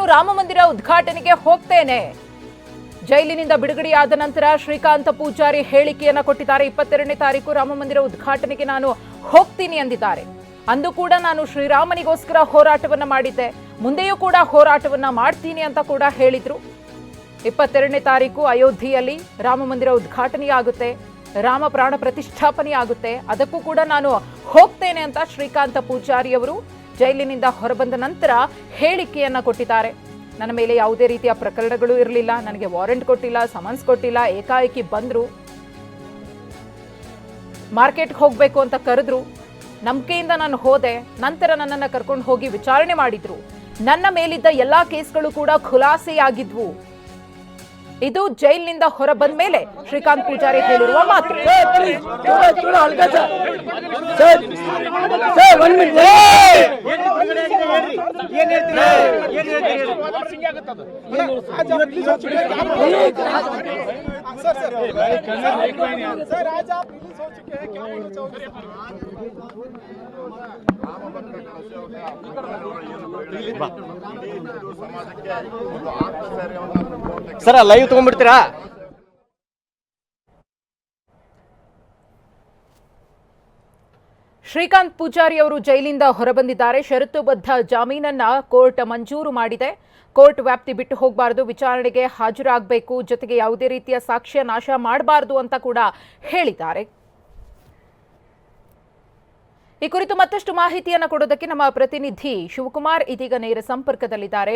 ನಾನು ರಾಮ ಮಂದಿರ ಉದ್ಘಾಟನೆಗೆ ಹೋಗ್ತೇನೆ. ಜೈಲಿನಿಂದ ಬಿಡುಗಡೆಯಾದ ನಂತರ ಶ್ರೀಕಾಂತ ಪೂಜಾರಿ ಹೇಳಿಕೆಯನ್ನ ಕೊಟ್ಟಿದ್ದಾರೆ. ಇಪ್ಪತ್ತೆರಡನೇ ತಾರೀಕು ರಾಮ ಮಂದಿರ ಉದ್ಘಾಟನೆಗೆ ನಾನು ಹೋಗ್ತೀನಿ ಎಂದಿದ್ದಾರೆ ಅಂದು ಕೂಡ ನಾನು ಶ್ರೀರಾಮನಿಗೋಸ್ಕರ ಹೋರಾಟವನ್ನ ಮಾಡಿದ್ದೆ. ಮುಂದೆಯೂ ಕೂಡ ಹೋರಾಟವನ್ನ ಮಾಡ್ತೀನಿ ಅಂತ ಕೂಡ ಹೇಳಿದ್ರು. ಇಪ್ಪತ್ತೆರಡನೇ ತಾರೀಕು ಅಯೋಧ್ಯೆಯಲ್ಲಿ ರಾಮ ಮಂದಿರ ಉದ್ಘಾಟನೆಯಾಗುತ್ತೆ. ರಾಮ ಪ್ರಾಣ ಪ್ರತಿಷ್ಠಾಪನೆಯಾಗುತ್ತೆ. ಅದಕ್ಕೂ ಕೂಡ ನಾನು ಹೋಗ್ತೇನೆ ಅಂತ ಶ್ರೀಕಾಂತ ಪೂಜಾರಿ ಅವರು ಜೈಲಿನಿಂದ ಹೊರಬಂದ ನಂತರ ಹೇಳಿಕೆಯನ್ನ ಕೊಟ್ಟಿದ್ದಾರೆ. ನನ್ನ ಮೇಲೆ ಯಾವುದೇ ರೀತಿಯ ಪ್ರಕರಣಗಳು ಇರಲಿಲ್ಲ. ನನಗೆ ವಾರೆಂಟ್ ಕೊಟ್ಟಿಲ್ಲ, ಸಮನ್ಸ್ ಕೊಟ್ಟಿಲ್ಲ, ಏಕಾಏಕಿ ಬಂದರು. ಮಾರ್ಕೆಟ್ಗೆ ಹೋಗಬೇಕು ಅಂತ ಕರೆದ್ರು. ನಂಬಿಕೆಯಿಂದ ನಾನು ಹೋದೆ. ನಂತರ ನನ್ನನ್ನು ಕರ್ಕೊಂಡು ಹೋಗಿ ವಿಚಾರಣೆ ಮಾಡಿದ್ರು. ನನ್ನ ಮೇಲಿದ್ದ ಎಲ್ಲ ಕೇಸ್ಗಳು ಕೂಡ ಖುಲಾಸೆಯಾಗಿದ್ವು. ಇದು ಜೈಲಿನಿಂದ ಹೊರ ಬಂದ ಮೇಲೆ ಶ್ರೀಕಾಂತ್ ಪೂಜಾರಿ ಹೇಳಿರುವ ಮಾತು सर आज आप रिलीज हो चुके हैं क्या बोलना चाहोगे ಸರ ಲೈವ್ ತಗೊಂಡ್ಬಿಡ್ತೀರಾ ಶ್ರೀಕಾಂತ್ ಪೂಜಾರಿ ಅವರು ಜೈಲಿಂದ ಹೊರಬಂದಿದ್ದಾರೆ. ಷರತ್ತುಬದ್ಧ ಜಾಮೀನನ್ನ ಕೋರ್ಟ್ ಮಂಜೂರು ಮಾಡಿದೆ. ಕೋರ್ಟ್ ವ್ಯಾಪ್ತಿ ಬಿಟ್ಟು ಹೋಗಬಾರದು. ವಿಚಾರಣೆಗೆ ಹಾಜರಾಗಬೇಕು. ಜೊತೆಗೆ ಯಾವುದೇ ರೀತಿಯ ಸಾಕ್ಷ್ಯ ನಾಶ ಮಾಡಬಾರದು ಅಂತ ಕೂಡ ಹೇಳಿದ್ದಾರೆ. ಈ ಕುರಿತು ಮತ್ತಷ್ಟು ಮಾಹಿತಿಯನ್ನು ಕೊಡೋದಕ್ಕೆ ನಮ್ಮ ಪ್ರತಿನಿಧಿ ಶಿವಕುಮಾರ್ ಇದೀಗ ನೇರ ಸಂಪರ್ಕದಲ್ಲಿದ್ದಾರೆ.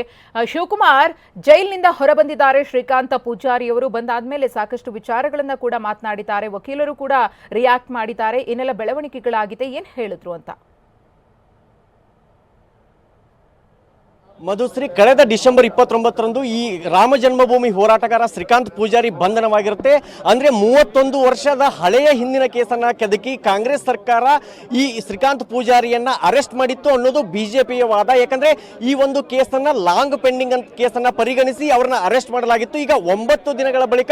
ಶಿವಕುಮಾರ್, ಜೈಲಿನಿಂದ ಹೊರಬಂದಿದ್ದಾರೆ ಶ್ರೀಕಾಂತ ಪೂಜಾರಿ ಅವರು. ಬಂದಾದ್ಮೇಲೆ ಸಾಕಷ್ಟು ವಿಚಾರಗಳನ್ನ ಕೂಡ ಮಾತನಾಡಿದ್ದಾರೆ. ವಕೀಲರು ಕೂಡ ರಿಯಾಕ್ಟ್ ಮಾಡಿದ್ದಾರೆ. ಏನೆಲ್ಲ ಬೆಳವಣಿಗೆಗಳಾಗಿದೆ, ಏನ್ ಹೇಳಿದ್ರು ಅಂತ? ಮಧುಶ್ರೀ, ಕಳೆದ ಡಿಸೆಂಬರ್ ಇಪ್ಪತ್ತೊಂಬತ್ತರಂದು ಈ ರಾಮ ಜನ್ಮಭೂಮಿ ಹೋರಾಟಗಾರ ಶ್ರೀಕಾಂತ್ ಪೂಜಾರಿ ಬಂಧನವಾಗಿರುತ್ತೆ. ಅಂದ್ರೆ ಮೂವತ್ತೊಂದು ವರ್ಷದ ಹಳೆಯ ಹಿಂದಿನ ಕೇಸನ್ನ ಕೆದಕಿ ಕಾಂಗ್ರೆಸ್ ಸರ್ಕಾರ ಈ ಶ್ರೀಕಾಂತ್ ಪೂಜಾರಿಯನ್ನ ಅರೆಸ್ಟ್ ಮಾಡಿತ್ತು ಅನ್ನೋದು ಬಿಜೆಪಿಯ ವಾದ. ಯಾಕಂದ್ರೆ ಈ ಒಂದು ಕೇಸನ್ನ ಲಾಂಗ್ ಪೆಂಡಿಂಗ್ ಅಂತ ಕೇಸನ್ನ ಪರಿಗಣಿಸಿ ಅವರನ್ನ ಅರೆಸ್ಟ್ ಮಾಡಲಾಗಿತ್ತು. ಈಗ ಒಂಬತ್ತು ದಿನಗಳ ಬಳಿಕ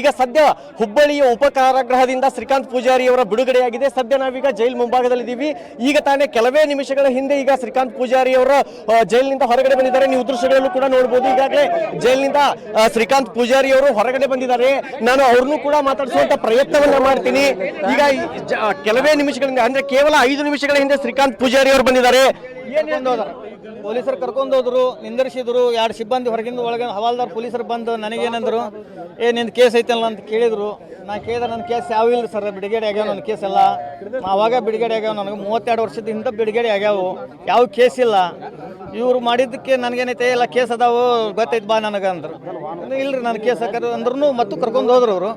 ಈಗ ಸದ್ಯ ಹುಬ್ಬಳ್ಳಿಯ ಉಪ ಕಾರಾಗೃಹದಿಂದ ಶ್ರೀಕಾಂತ್ ಪೂಜಾರಿಯವರ ಬಿಡುಗಡೆಯಾಗಿದೆ. ಸದ್ಯ ನಾವೀಗ ಜೈಲ್ ಮುಂಭಾಗದಲ್ಲಿದ್ದೀವಿ. ಈಗ ತಾನೇ ಕೆಲವೇ ನಿಮಿಷಗಳ ಹಿಂದೆ ಈಗ ಶ್ರೀಕಾಂತ್ ಪೂಜಾರಿಯವರ ಹೊರ ಜೈಲಿನಿಂದ ಹೊರಗಡೆ ಬಂದಿದ್ದಾರೆ. ನೀವು ದೃಶ್ಯಗಳಲ್ಲೂ ಕೂಡ ನೋಡಬಹುದು ಈಗಾಗಲೇ ಜೈಲಿನಿಂದ ಶ್ರೀಕಾಂತ್ ಪೂಜಾರಿ ಅವರು ಹೊರಗಡೆ ಬಂದಿದ್ದಾರೆ. ನಾನು ಅವ್ರನ್ನೂ ಕೂಡ ಮಾತಾಡಿಸುವಂತ ಪ್ರಯತ್ನವನ್ನ ಮಾಡ್ತೀನಿ. ಈಗ ಕೆಲವೇ ನಿಮಿಷಗಳಿಂದ, ಅಂದ್ರೆ ಕೇವಲ ಐದು ನಿಮಿಷಗಳ ಹಿಂದೆ ಶ್ರೀಕಾಂತ್ ಪೂಜಾರಿ ಅವರು ಬಂದಿದ್ದಾರೆ. ಪೊಲೀಸರು ಕರ್ಕೊಂಡು ಹೋದ್ರು, ನಿಂದಿರಿಸಿದ್ರು. ಎರಡು ಸಿಬ್ಬಂದಿ ಹೊರಗಿಂದ ಒಳಗೆ ಹವಾಲ್ದಾರ್ ಪೊಲೀಸರು ಬಂದು ನನಗೇನಂದ್ರು, ಏ, ನಿಂದು ಕೇಸ್ ಐತಲ್ಲ ಅಂತ ಕೇಳಿದ್ರು. ನಾ ಕೇಳಿದ್ರೆ ನನ್ನ ಕೇಸ್ ಯಾವ ಇಲ್ಲ ಸರ್, ಬಿಡುಗಡೆ ಆಗ್ಯಾವ ನನ್ನ ಕೇಸ್ ಎಲ್ಲ. ಅವಾಗ ಬಿಡುಗಡೆ ಆಗ್ಯಾವ, ನನಗೆ ಮೂವತ್ತೆರಡು ವರ್ಷದ ಹಿಂದೆ ಬಿಡುಗಡೆ ಆಗ್ಯಾವು. ಯಾವ ಕೇಸ್ ಇಲ್ಲ. ಇವ್ರು ಮಾಡಿದ್ದಕ್ಕೆ ನನಗೇನೈತೆ ಎಲ್ಲ ಕೇಸ್ ಅದಾವು ಗೊತ್ತೈತೆ ಬಾ ನನಗೆ ಅಂದ್ರು. ಇಲ್ರಿ ನನ್ನ ಕೇಸ್ ಹಾಕರು ಅಂದ್ರೂ ಮತ್ತು ಕರ್ಕೊಂಡು ಹೋದ್ರು ಅವರು.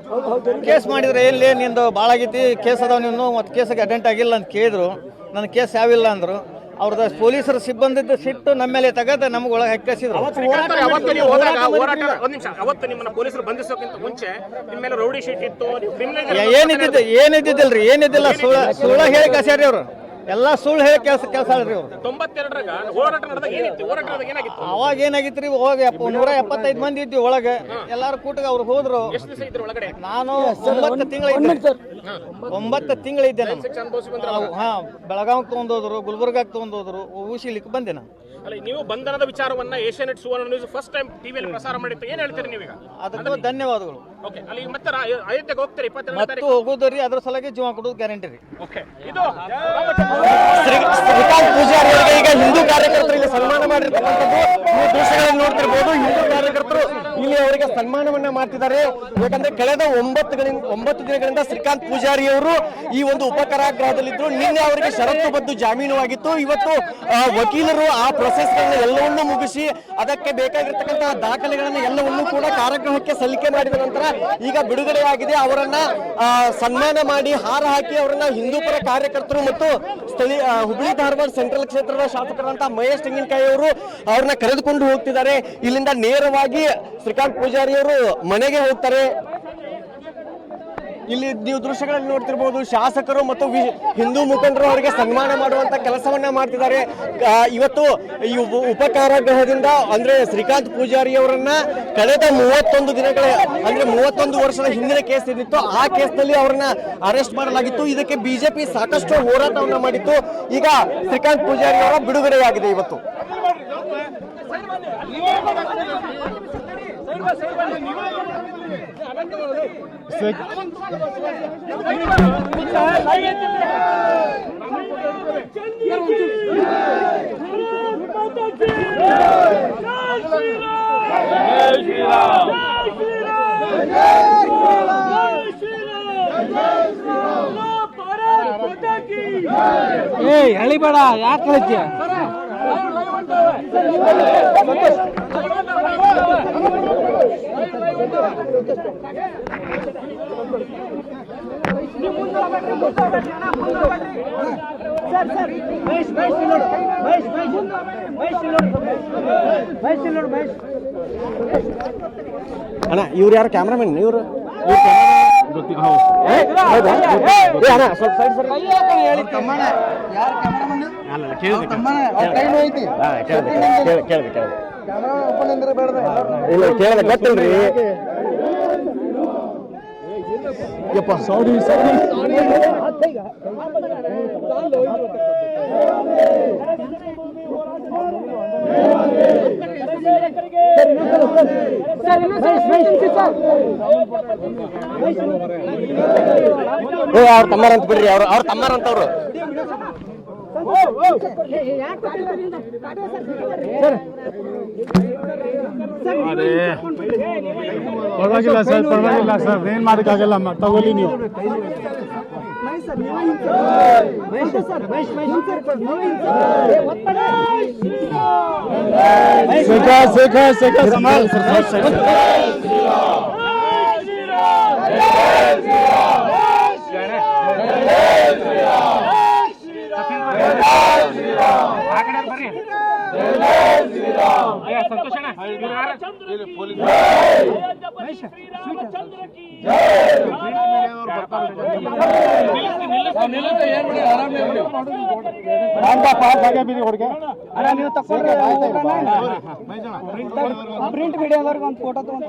ಕೇಸ್ ಮಾಡಿದ್ರೆ ಎಲ್ಲಿ ನಿಂದು ಭಾಳ ಆಗೈತಿ ಕೇಸ್ ಅದಾವ ನೀನು ಮತ್ತು ಕೇಸಿಗೆ ಅಟೆಂಟ್ ಆಗಿಲ್ಲ ಅಂತ ಕೇಳಿದ್ರು. ನನ್ನ ಕೇಸ್ ಯಾವಿಲ್ಲ ಅಂದರು. ಅವ್ರದ ಪೊಲೀಸರ ಸಿಬ್ಬಂದಿದ್ದು ಸಿಟ್ಟು ನಮ್ಮ ಮೇಲೆ ತಗದ ನಮ್ಗೆ ಒಳಗೆ ಹಾಕಿಸಿದ್ರು ಶ್ರೀಕಾಂತ್ ಅವತ್ತು ನೀವು ಹೋದಾಗ ಹೋರಾಟ ಒಂದ್ ನಿಮಿಷ ಅವತ್ತು ನಿಮ್ಮನ್ನ ಪೊಲೀಸರು ಬಂಧಿಸೋಕ್ಕಿಂತ ಮುಂಚೆ ನಿಮ್ಮ ಮೇಲೆ ರೌಡಿ ಶೀಟ್ ಇತ್ತು ನೀವು criminal ಏ- ಏನಿದ್ದಿದ್ದು ಏನಿದ್ದಿದ್ದಿಲ್ರಿ ಏನಿದ್ದಿಲ್ಲ ಸುಳ್ಳ ಸುಳ್ಳ ಹೇಳಿ ಕಸ್ಯಾರಿ ಅವ್ರು. ಎಲ್ಲ ಸುಳ್ಳು ಹೇಳಿ ಕೆಲಸ ಕೆಲಸ ರೀ ಅವ್ರು ತೊಂಬತ್ತೆರಡರಾಗ ಹೋರಾಟ ನಡೆದಾಗ ಏನಿತ್ತು? ಹೋರಾಟ ನಡೆದಾಗ ಏನಾಗಿತ್ತು? ಅವಾಗ ಏನಾಗಿತ್ತು ರೀ ಹೋಗಿ ಎಪ್ಪ ನೂರ ಎಪ್ಪತ್ತೈದು ಮಂದಿ ಇದ್ವಿ ಒಳಗೆ. ಎಲ್ಲಾರು ಕೂಟಗ ಅವ್ರು ಹೋದ್ರು. ಎಷ್ಟು ದಿವಸ ಇದ್ರ ಒಳಗಡೆ? ನಾನು ಒಂಬತ್ತು ತಿಂಗಳ ಒಂಬತ್ತು ತಿಂಗಳಿದ್ದೆ ನಾನು. ಅನುಭವಿಸಿ ಬಂದ್ರ ನಾವು ಹಾ ಬೆಳಗಾವಿಗೆ ತೊಗೊಂಡೋದ್ರು ಗುಲ್ಬರ್ಗಾಗೆ ತೊಗೊಂಡೋದ್ರು ಊಸಿಲಿಕ್ಕೆ ಬಂದೆ ನಾನು. ಅಲ್ಲ ನೀವು ಬಂಧನದ ವಿಚಾರವನ್ನ Asianet Suvarna news first time ಟಿವಿಯಲ್ಲಿ ಪ್ರಸಾರ ಮಾಡಿತ್ತು ಏನ್ ಹೇಳ್ತೀರಿ ನೀವೀಗ? ಅದಕ್ಕೆ ಧನ್ಯವಾದಗಳು. ಓಕೆ ಅಲ್ಲಿ ಮತ್ತೆ ರಾ- ಅಯೋಧ್ಯೆಗೆ ಹೋಗ್ತೀರಿ ಇಪ್ಪತ್ತೆರಡು ಮತ್ತು ತಾರೀಕು. ಹೋಗೋದು ರೀ ಅದ್ರ ಸಲಗೆ ಜೀವ ಕೊಡೋದು ಗ್ಯಾರಂಟಿ ರೀ. ಓಕೆ ಇದು ಶ್ರೀ- ಶ್ರೀಕಾಂತ್ ಪೂಜಾರಿ ಅವರಿಗೆ ಈಗ ಹಿಂದೂ ಕಾರ್ಯಕರ್ತರಿಗೆ ಇಲ್ಲಿ ಸನ್ಮಾನ ಮಾಡಿರ್ತಕ್ಕಂಥದ್ದು ನೀವು ದೃಶ್ಯಗಳನ್ನು ನೋಡ್ತಿರ್ಬೋದು. ಹಿಂದೂ ಕಾರ್ಯಕರ್ತರು ಇಲ್ಲಿ ಅವರಿಗೆ ಸನ್ಮಾನವನ್ನ ಮಾಡ್ತಿದ್ದಾರೆ. ಯಾಕಂದ್ರೆ ಕಳೆದ ಒಂಬತ್ತುಗಳಿಂದ ಒಂಬತ್ತು ದಿನಗಳಿಂದ ಶ್ರೀಕಾಂತ್ ಪೂಜಾರಿ ಅವರು ಈ ಒಂದು ಉಪಕರಾಗ್ರಹದಲ್ಲಿದ್ದರು ನಿನ್ನೆ ಅವರಿಗೆ ಷರತ್ತುಬದ್ದು ಜಾಮೀನು ಆಗಿತ್ತು ಇವತ್ತು ವಕೀಲರು ಆ ಪ್ರೊಸೆಸ್ ಎಲ್ಲವನ್ನೂ ಮುಗಿಸಿ ಅದಕ್ಕೆ ಬೇಕಾಗಿರ್ತಕ್ಕಂತಹ ದಾಖಲೆಗಳನ್ನು ಎಲ್ಲವನ್ನೂ ಕೂಡ ಕಾರ್ಯಕ್ರಮಕ್ಕೆ ಸಲ್ಲಿಕೆ ಮಾಡಿದ ನಂತರ ಈಗ ಬಿಡುಗಡೆಯಾಗಿದೆ. ಅವರನ್ನ ಸನ್ಮಾನ ಮಾಡಿ ಹಾರ ಹಾಕಿ ಅವರನ್ನ ಹಿಂದೂಪರ ಕಾರ್ಯಕರ್ತರು ಮತ್ತು ಸ್ಥಳೀಯ ಹುಬ್ಳಿ ಧಾರವಾಡ ಸೆಂಟ್ರಲ್ ಕ್ಷೇತ್ರದ ಶಾಸಕರಾದಂತಹ ಮಹೇಶ್ ತೆಂಗಿನಕಾಯಿ ಅವರು ಅವ್ರನ್ನ ಕರೆದುಕೊಂಡು ಹೋಗ್ತಿದ್ದಾರೆ. ಇಲ್ಲಿಂದ ನೇರವಾಗಿ ಶ್ರೀಕಾಂತ್ ಪೂಜಾರಿ ಅವರು ಮನೆಗೆ ಹೋಗ್ತಾರೆ. ಇಲ್ಲಿ ನೀವು ದೃಶ್ಯಗಳನ್ನು ನೋಡ್ತಿರ್ಬೋದು ಶಾಸಕರು ಮತ್ತು ಹಿಂದೂ ಮುಖಂಡರು ಅವರಿಗೆ ಸನ್ಮಾನ ಮಾಡುವಂತ ಕೆಲಸವನ್ನ ಮಾಡ್ತಿದ್ದಾರೆ. ಇವತ್ತು ಈ ಉಪಕಾರ ಗೃಹದಿಂದ ಅಂದ್ರೆ ಶ್ರೀಕಾಂತ್ ಪೂಜಾರಿ ಅವರನ್ನ ಕಳೆದ ಮೂವತ್ತೊಂದು ದಿನಗಳ ಅಂದ್ರೆ ಮೂವತ್ತೊಂದು ವರ್ಷದ ಹಿಂದಿನ ಕೇಸ್ ಏನಿತ್ತು ಆ ಕೇಸ್ನಲ್ಲಿ ಅವರನ್ನ ಅರೆಸ್ಟ್ ಮಾಡಲಾಗಿತ್ತು. ಇದಕ್ಕೆ ಬಿಜೆಪಿ ಸಾಕಷ್ಟು ಹೋರಾಟವನ್ನ ಮಾಡಿತ್ತು. ಈಗ ಶ್ರೀಕಾಂತ್ ಪೂಜಾರಿ ಅವರ ಬಿಡುಗಡೆಯಾಗಿದೆ ಇವತ್ತು. ಏಯ್ ಎಳಿಬೇಡ ಯಾಕೆ ಕಳಿಸ್ತೀಯ ಅಣ್ಣ ಇವ್ರು ಯಾರು ಕ್ಯಾಮ್ರಾಮನ್ ಇವರು? ಸರ್ ಇಲ್ಲ ಕೇಳಿದೆ ಗೊತ್ತಿಲ್ರಿ ಯಪ್ಪ ಸಾರಿ ಏ ಅವ್ರ ತಮ್ಮರಂತ ಬಿಡ್ರಿ ಅವ್ರ ಅವ್ರ ತಮ್ಮಾರಂತವ್ರು ಪರವಾಗಿಲ್ಲ ಸರ್ ಪರವಾಗಿಲ್ಲ ಸರ್. ಏನ್ ಮಾಡಕ್ಕಾಗಲ್ಲ ತಗೊಳ್ಳಿ ನೀವು. ಸೇಖ ಸೇಖ ಸೇಖ ಸಮಾಲ್ ಸಂತೋಷಣ ಪ್ರಿಂಟ್ ಮೀಡಿಯಾದವ್ರಿಗೆ ಒಂದು ಫೋಟೋ ತಗೊಂಡು